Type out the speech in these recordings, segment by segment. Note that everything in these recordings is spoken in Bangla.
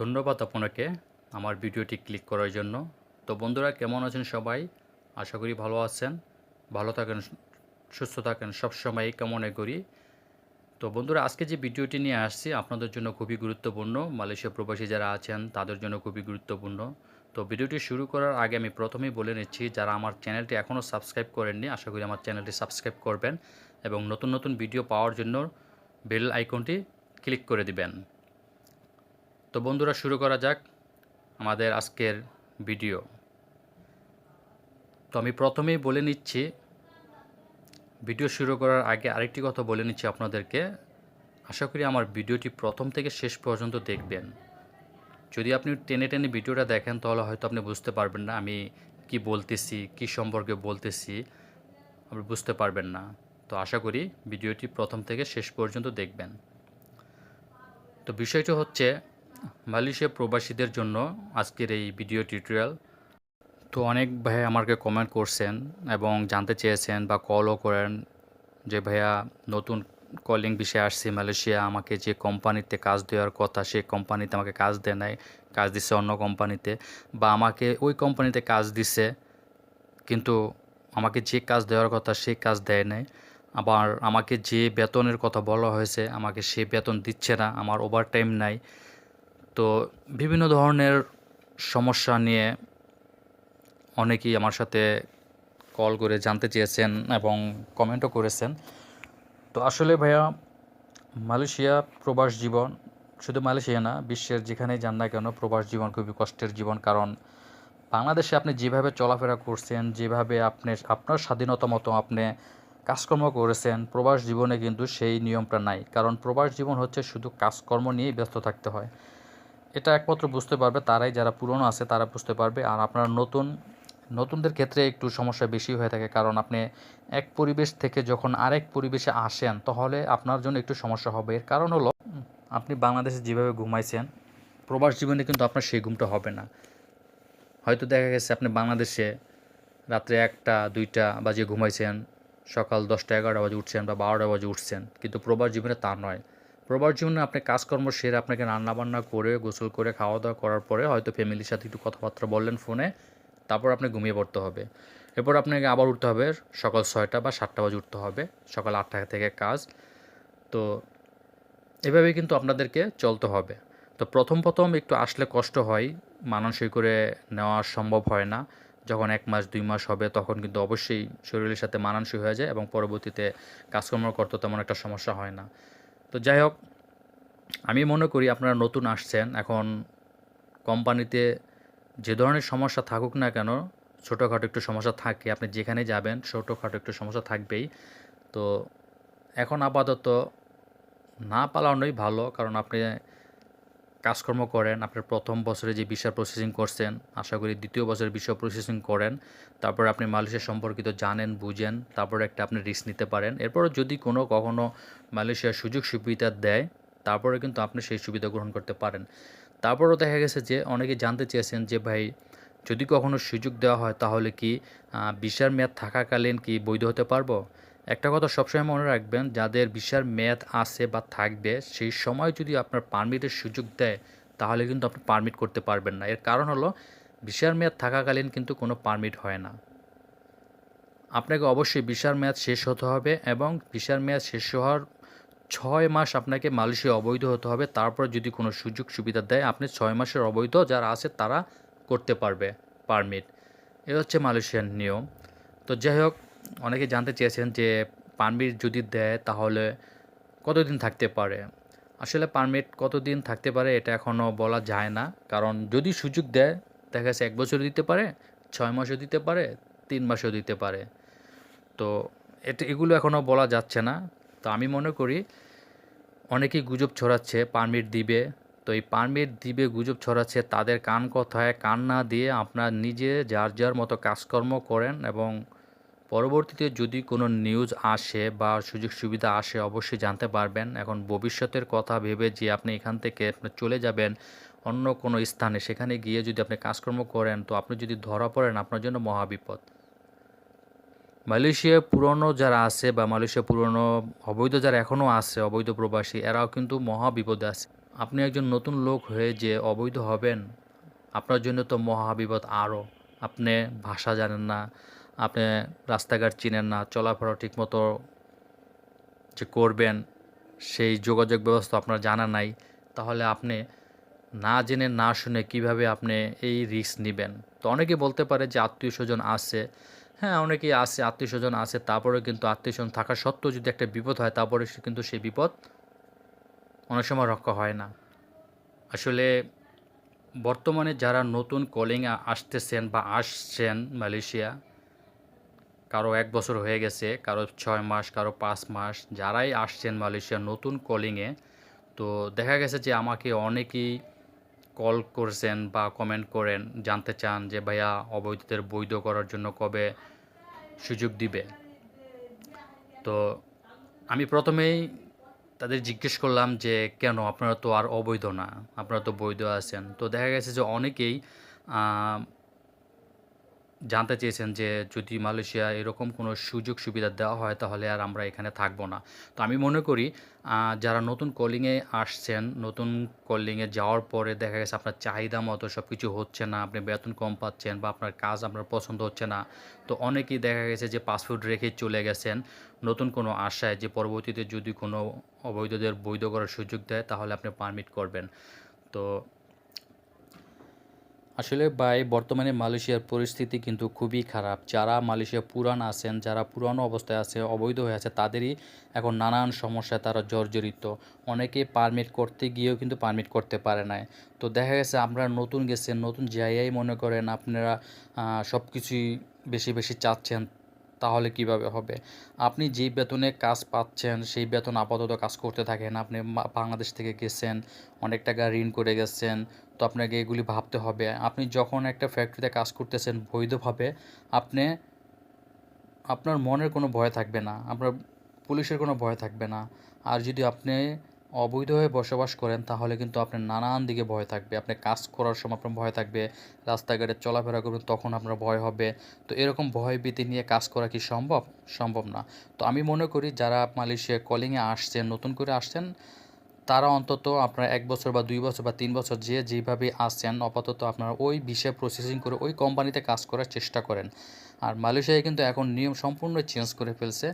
ধন্যবাদ আপনাকে আমার ভিডিওটি ক্লিক করার জন্য। তো বন্ধুরা, কেমন আছেন সবাই? আশা করি ভালো আছেন। ভালো থাকেন, সুস্থ থাকেন সবসময় কামনা করি। তো বন্ধুরা, আজকে যে ভিডিওটি নিয়ে আসছি আপনাদের জন্য খুবই গুরুত্বপূর্ণ। মালয়েশিয়া প্রবাসী যারা আছেন, তাদের জন্য খুবই গুরুত্বপূর্ণ। তো ভিডিওটি শুরু করার আগে আমি প্রথমেই বলে নিচ্ছি, যারা আমার চ্যানেলটি এখনও সাবস্ক্রাইব করেননি, আশা করি আমার চ্যানেলটি সাবস্ক্রাইব করবেন এবং নতুন নতুন ভিডিও পাওয়ার জন্য বেল আইকনটি ক্লিক করে দিবেন। তো বন্ধুরা, শুরু করা যাক আমাদের আজকের ভিডিও। তো আমি প্রথমেই বলে নিচ্ছি, ভিডিও শুরু করার আগে আরেকটি কথা বলে নিচ্ছি আপনাদেরকে। আশা করি আমার ভিডিওটি প্রথম থেকে শেষ পর্যন্ত দেখবেন। যদি আপনি টেনে টেনে ভিডিওটা দেখেন, তাহলে হয়তো আপনি বুঝতে পারবেন না আমি কি বলতেছি, কি সম্পর্কে বলতেছি। আপনি বুঝতে পারবেন না। তো আশা করি ভিডিওটি প্রথম থেকে শেষ পর্যন্ত দেখবেন। তো বিষয়টি হচ্ছে মালয়েশিয়া প্রবাসীদের জন্য আজকের এই ভিডিও টিউটোরিয়াল তো অনেক ভাই আমাকে কমেন্ট করছেন এবং জানতে চেয়েছেন বা কলও করেন যে, ভাইয়া, নতুন কলিং বিষয়ে আসছি মালয়েশিয়া, আমাকে যে কোম্পানিতে কাজ দেওয়ার কথা সেই কোম্পানিতে আমাকে কাজ দেয় নাই, কাজ দিচ্ছে অন্য কোম্পানিতে বা আমাকে ওই কোম্পানিতে কাজ দিছে কিন্তু আমাকে যে কাজ দেওয়ার কথা সেই কাজ দেয় নাই। আবার আমাকে যে বেতনের কথা বলা হয়েছে, আমাকে সে বেতন দিচ্ছে না, আমার ওভার টাইম নাই। তো বিভিন্ন ধরনের সমস্যা নিয়ে অনেকেই আমার সাথে কল করে জানতে চেয়েছেন এবং কমেন্টও করেছেন। তো আসলে ভাইয়া, মালয়েশিয়া প্রবাস জীবন শুধু মালয়েশিয়া না, বিশ্বের যেখানেই যান না কেন প্রবাস জীবন খুবই কষ্টের জীবন। কারণ বাংলাদেশে আপনি যেভাবে চলাফেরা করছেন, যেভাবে আপনি, আপনার স্বাধীনতা মতো আপনি কাজকর্ম করেছেন, প্রবাস জীবনে কিন্তু সেই নিয়মটা নাই। কারণ প্রবাস জীবন হচ্ছে শুধু কাজকর্ম নিয়েই ব্যস্ত থাকতে হয়। এটা একমাত্র বুঝতে পারবে, তারাই যারা পুরনো আছে তারা বুঝতে পারবে। আর আপনার নতুন, নতুনদের ক্ষেত্রে একটু সমস্যা বেশি হয়ে থাকে, কারণ আপনি এক পরিবেশ থেকে যখন আরেক পরিবেশে আসেন, তাহলে আপনার জন্য একটু সমস্যা হবে। এর কারণ হলো, আপনি বাংলাদেশে যেভাবে ঘুমাইছেন, প্রবাস জীবনে কিন্তু আপনার সেই ঘুমটা হবে না। হয়তো দেখা গেছে আপনি বাংলাদেশে রাত্রে একটা, দুইটা বাজে ঘুমাইছেন, সকাল দশটা এগারোটা বাজে উঠছেন বা বারোটা বাজে উঠছেন, কিন্তু প্রবাস জীবনে তা নয়। প্রবাস জীবনে আপনি কাজকর্ম সেরে আপনাকে রান্নাবান্না করে, গোসল করে খাওয়া দাওয়া করার পরে হয়তো ফ্যামিলির সাথে একটু কথাবার্তা বললেন ফোনে, তারপর আপনি ঘুমিয়ে পড়তে হবে। এরপর আপনাকে আবার উঠতে হবে সকাল ছয়টা বা সাতটা বাজে উঠতে হবে, সকাল আটটা থেকে কাজ। তো এভাবে কিন্তু আপনাদেরকে চলতে হবে। তো প্রথম প্রথম একটু আসলে কষ্ট হয় মানসিক করে নেওয়া সম্ভব হয় না। যখন এক মাস, দুই মাস হবে তখন কিন্তু অবশ্যই শরীরের সাথে মানানসই হয়ে যায় এবং পরবর্তীতে কাজকর্ম করতে তেমন একটা সমস্যা হয় না। তো যাই হোক, আমি মনে করি আপনারা নতুন আসছেন, এখন কোম্পানিতে যে ধরনের সমস্যা থাকুক না কেন, ছোটোখাটো একটু সমস্যা থাকে, আপনি যেখানে যাবেন ছোটোখাটো একটু সমস্যা থাকবেই। তো এখন আপাতত না পালানোই ভালো, কারণ আপনি কাজকর্ম করেন, আপনার প্রথম বছরে যে ভিসা প্রসেসিং করছেন, আশা করি দ্বিতীয় বছরে ভিসা প্রসেসিং করেন, তারপর আপনি মালয়েশিয়া সম্পর্কিত জানেন, বুঝেন, তারপর একটা আপনি রিস্ক নিতে পারেন। এরপর যদি কোনো কখনো মালয়েশিয়ার সুযোগ সুবিধা দেয়, তারপরে কিন্তু আপনি সেই সুবিধা গ্রহণ করতে পারেন। তারপরও দেখা গেছে যে অনেকে জানতে চেয়েছেন যে, ভাই, যদি কখনো সুযোগ দেওয়া হয় তাহলে কি ভিসার মেয়াদ থাকাকালীন কি বৈধ হতে পারব? একটা কথা সবসময় মনে রাখবেন, যাদের ভিসার মেয়াদ আছে বা থাকবে, সেই সময় যদি আপনার পারমিটের সুযোগ দেয়, তাহলে কিন্তু আপনি পারমিট করতে পারবেন না। এর কারণ হলো, ভিসার মেয়াদ থাকাকালীন কিন্তু কোনো পারমিট হয় না। আপনাকে অবশ্যই ভিসার মেয়াদ শেষ হতে হবে এবং ভিসার মেয়াদ শেষ হওয়ার ছয় মাস আপনাকে মালয়েশিয়া অবৈধ হতে হবে। তারপর যদি কোনো সুযোগ সুবিধা দেয়, আপনি ছয় মাসের অবৈধ, যারা আছে তারা করতে পারবে পারমিট। এ হচ্ছে মালয়েশিয়ার নিয়ম। তো যাই হোক অনেকে জানতে চেয়েছেন যে পারমিট যদি দেয় তাহলে কতদিন থাকতে পারে? আসলে পারমিট কতদিন থাকতে পারে এটা এখনও বলা যায় না। কারণ যদি সুযোগ দেয়, দেখা যাচ্ছে এক বছর দিতে পারে, ছয় মাসও দিতে পারে, তিন মাসও দিতে পারে। তো এটা, এগুলো এখনও বলা যাচ্ছে না। তো আমি মনে করি অনেকেই গুজব ছড়াচ্ছে, পারমিট দিবে। তো এই পারমিট দিবে, গুজব ছড়াচ্ছে তাদের কান কথায় কান না দিয়ে আপনার নিজে যার যার মতো কাজকর্ম করেন এবং পরবর্তীতে যদি কোনো নিউজ আসে বা সুযোগ সুবিধা আসে, অবশ্যই জানতে পারবেন। এখন ভবিষ্যতের কথা ভেবে যে আপনি এখান থেকে চলে যাবেন অন্য কোনো স্থানে, সেখানে গিয়ে যদি আপনি কাজকর্ম করেন, তো আপনি যদি ধরা পড়েন, আপনার জন্য মহাবিপদ মালয়েশিয়া পুরনো যারা আছে বা মালয়েশিয়া পুরনো অবৈধ যারা এখনও আছে, অবৈধ প্রবাসী, এরাও কিন্তু মহা বিপদে আছে। আপনি একজন নতুন লোক হয়ে যে অবৈধ হবেন, আপনার জন্য তো মহাবিপদ আরও। আপনি ভাষা জানেন না আপনি রাস্তাঘাট চিনেন না, চলাফেরা ঠিকমতো যে করবেন, সেই যোগাযোগ ব্যবস্থা আপনার জানা নাই, তাহলে আপনি না জেনে, না শুনে কীভাবে আপনি এই রিস্ক নেবেন? তো অনেকে বলতে পারে যে আত্মীয় স্বজন আছে। হ্যাঁ অনেকেই আছে, আত্মীয় স্বজন আছে তারপরে কিন্তু আত্মীয় স্বজন থাকা সত্ত্বেও যদি একটা বিপদ হয়, তারপরে কিন্তু সেই বিপদ অনেক সময় রক্ষা হয় না। আসলে বর্তমানে যারা নতুন কলিং আসতেছেন বা আসছেন মালয়েশিয়া কারও এক বছর হয়ে গেছে, কারও ছয় মাস, কারও পাঁচ মাস, যারাই আসছেন মালয়েশিয়া নতুন কলিংয়ে তো দেখা গেছে যে আমাকে অনেকেই কল করছেন বা কমেন্ট করেন, জানতে চান যে ভাইয়া অবৈধদের বৈধ করার জন্য কবে সুযোগ দিবে। তো আমি প্রথমেই তাদের জিজ্ঞেস করলাম যে কেন, আপনারা তো আর অবৈধ না, আপনারা তো বৈধ আছেন। তো দেখা গেছে যে অনেকেই জানতে চেয়েছেন যে যদি মালয়েশিয়া এরকম কোনো সুযোগ সুবিধা দেওয়া হয়, তাহলে আর আমরা এখানে থাকব না। তো আমি মনে করি যারা নতুন কলিংয়ে আসছেন, নতুন কলিংয়ে যাওয়ার পরে দেখা গেছে আপনার চাহিদা মতো সব কিছু হচ্ছে না, আপনি বেতন কম পাচ্ছেন বা আপনার কাজ আপনার পছন্দ হচ্ছে না, তো অনেকেই দেখা গেছে যে পাসপোর্ট রেখে চলে গেছেন। নতুন কোনো আশায় যে পরবর্তীতে যদি কোনো অবৈধদের বৈধ করার সুযোগ দেয়, তাহলে আপনি পারমিট করবেন। তো আসলে ভাই, বর্তমানে মালয়েশিয়ার পরিস্থিতি কিন্তু খুবই খারাপ। যারা মালয়েশিয়া পুরান আছেন, যারা পুরানো অবস্থায় আছে, অবৈধ হয়ে আছে, তাদেরই এখন নানান সমস্যায় তারা জর্জরিত। অনেকে পারমিট করতে গিয়েও কিন্তু পারমিট করতে পারে না তো দেখা গেছে আমরা নতুন গেছেন, নতুন জায়গায় মনে করেন আপনারা সব কিছুই বেশি বেশি চাচ্ছেন তাহলে কীভাবে হবে? আপনি যেই বেতনে কাজ পাচ্ছেন, সেই বেতন আপাতত কাজ করতে থাকেন। আপনি বাংলাদেশ থেকে গেছেন, অনেক টাকা ঋণ করে গেছেন, তো আপনাকে এগুলি ভাবতে হবে। আপনি যখন একটা ফ্যাক্টরিতে কাজ করতেছেন বৈধভাবে, আপনি, আপনার মনের কোনো ভয় থাকবে না। আপনার পুলিশের কোনো ভয় থাকবে না। আর যদি আপনি অবৈধ হয়ে বসবাস করেন, তাহলে কিন্তু আপনার নানান দিকে ভয় থাকবে। আপনি কাজ করার সময় আপনার ভয় থাকবে, রাস্তাঘাটে চলাফেরা করবেন, তখন আপনার ভয় হবে। তো এরকম ভয় ভীতি নিয়ে কাজ করা কি সম্ভব? সম্ভব না। তো আমি মনে করি যারা মালয়েশিয়া কলিংয়ে আসছেন, নতুন করে আসছেন, তারা অন্তত আপনার এক বছর বা দুই বছর বা তিন বছর যে যেভাবে আসছেন আপাতত আপনারা ওই বিষয়ে প্রসেসিং করে ওই কোম্পানিতে কাজ করার চেষ্টা করেন। আর মালয়েশিয়ায় কিন্তু এখন নিয়ম সম্পূর্ণ চেঞ্জ করে ফেলছে।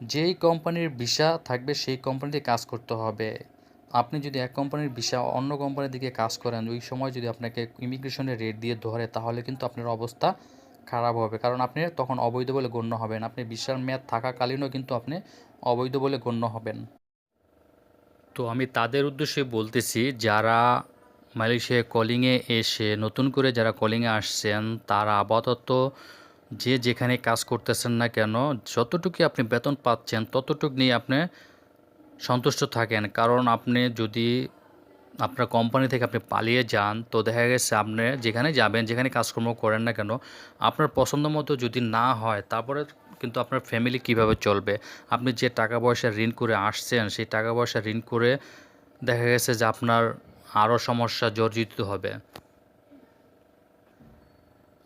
যেই কোম্পানির ভিসা থাকবে, সেই কোম্পানিতে কাজ করতে হবে। আপনি যদি এক কোম্পানির ভিসা অন্য কোম্পানির দিকে কাজ করেন, ওই সময় যদি আপনাকে ইমিগ্রেশনের রেট দিয়ে ধরে, তাহলে কিন্তু আপনার অবস্থা খারাপ হবে। কারণ আপনি তখন অবৈধ বলে গণ্য হবেন। আপনি ভিসার মেয়াদ থাকাকালীনও কিন্তু আপনি অবৈধ বলে গণ্য হবেন। তো আমি তাদের উদ্দেশ্যে বলতেছি, যারা মালয়েশিয়া কলিংয়ে এসে, নতুন করে যারা কলিংয়ে আসছেন, তারা আপাতত যে যেখানে কাজ করতেছেন না কেন, যতটুকু আপনি বেতন পাচ্ছেন, ততটুকু নিয়ে আপনি সন্তুষ্ট থাকেন। কারণ আপনি যদি আপনার কোম্পানি থেকে আপনি পালিয়ে যান, তো দেখা গেছে আপনি যেখানে যাবেন, যেখানে কাজকর্ম করেন না কেন, আপনার পছন্দ মতো যদি না হয়, তারপরে কিন্তু আপনার ফ্যামিলি কীভাবে চলবে? আপনি যে টাকা পয়সা ঋণ করে আসছেন, সেই টাকা পয়সা ঋণ করে দেখা গেছে যে আপনার আরও সমস্যা জর্জরিত হবে।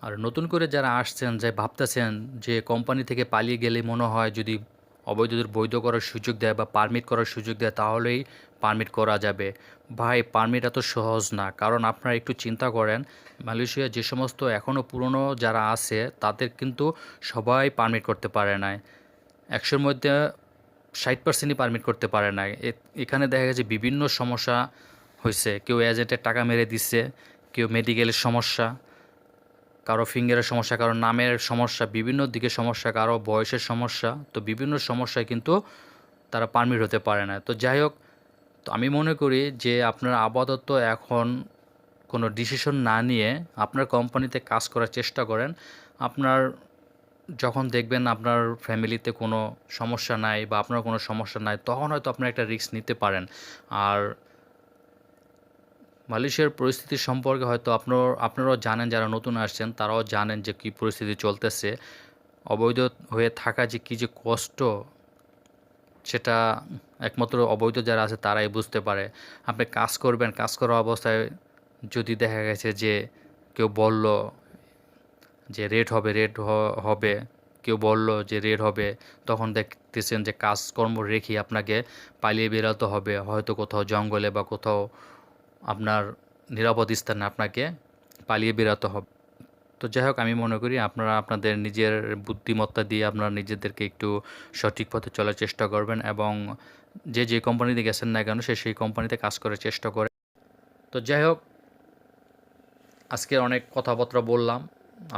আর নতুন করে যারা আসছেন যে ভাবতেছেন যে কোম্পানি থেকে পালিয়ে গেলে মনে হয় যদি অবৈধদের বৈধ করার সুযোগ দেয় বা পারমিট করার সুযোগ দেয়, তাহলেই পারমিট করা যাবে। ভাই পারমিট এত সহজ না। কারণ আপনারা একটু চিন্তা করেন, মালয়েশিয়া যে সমস্ত এখনও পুরনো যারা আছে, তাদের কিন্তু সবাই পারমিট করতে পারে না একশোর মধ্যে ষাট পার্সেন্টই পারমিট করতে পারে না এখানে দেখা গেছে বিভিন্ন সমস্যা হয়েছে কেউ এজেন্টের টাকা মেরে দিচ্ছে কেউ মেডিকেলের সমস্যা। কারও ফিঙ্গারের সমস্যা, কারও নামের সমস্যা, বিভিন্ন দিকে সমস্যা, কারও বয়সের সমস্যা, তো বিভিন্ন সমস্যায় কিন্তু তারা পারমিট হতে পারে না। তো যাই হোক, তো আমি মনে করি যে আপনার আপাতত এখন কোনো ডিসিশন না নিয়ে আপনার কোম্পানিতে কাজ করার চেষ্টা করেন। আপনার যখন দেখবেন আপনার ফ্যামিলিতে কোনো সমস্যা নাই বা আপনার কোনো সমস্যা নাই, তখন হয়তো আপনার একটা রিস্ক নিতে পারেন। আর মালয়েশিয়ার পরিস্থিতি সম্পর্কে হয়তো আপনার, আপনারাও জানেন, যারা নতুন আসছেন, তারাও জানেন যে কী পরিস্থিতি চলতেছে। অবৈধ হয়ে থাকা যে কী যে কষ্ট, সেটা একমাত্র অবৈধ যারা আছে, তারাই বুঝতে পারে। আপনি কাজ করবেন, কাজ করা অবস্থায় যদি দেখা গেছে যে কেউ বলল যে রেট হবে রেট হবে, কেউ বলল যে রেড হবে, তখন দেখতেছেন যে কাজকর্ম রেখে আপনাকে পালিয়ে বেরোতে হবে। হয়তো কোথাও জঙ্গলে বা কোথাও আপনার নিরাপদ স্থানে আপনাকে পালিয়ে বেরোতে হবে। তো যাই হোক, আমি মনে করি আপনারা আপনাদের নিজের বুদ্ধিমত্তা দিয়ে আপনারা নিজেদেরকে একটু সঠিক পথে চলার চেষ্টা করবেন এবং যে যে কোম্পানিতে গেছেন না কেন, সে সেই কোম্পানিতে কাজ করার চেষ্টা করে তো যাই হোক আজকে অনেক কথাবার্তা বললাম।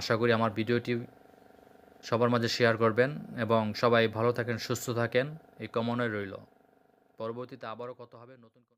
আশা করি আমার ভিডিওটি সবার মাঝে শেয়ার করবেন এবং সবাই ভালো থাকেন, সুস্থ থাকেন, এই কামনায় রইল। পরবর্তীতে আবারও কথা হবে নতুন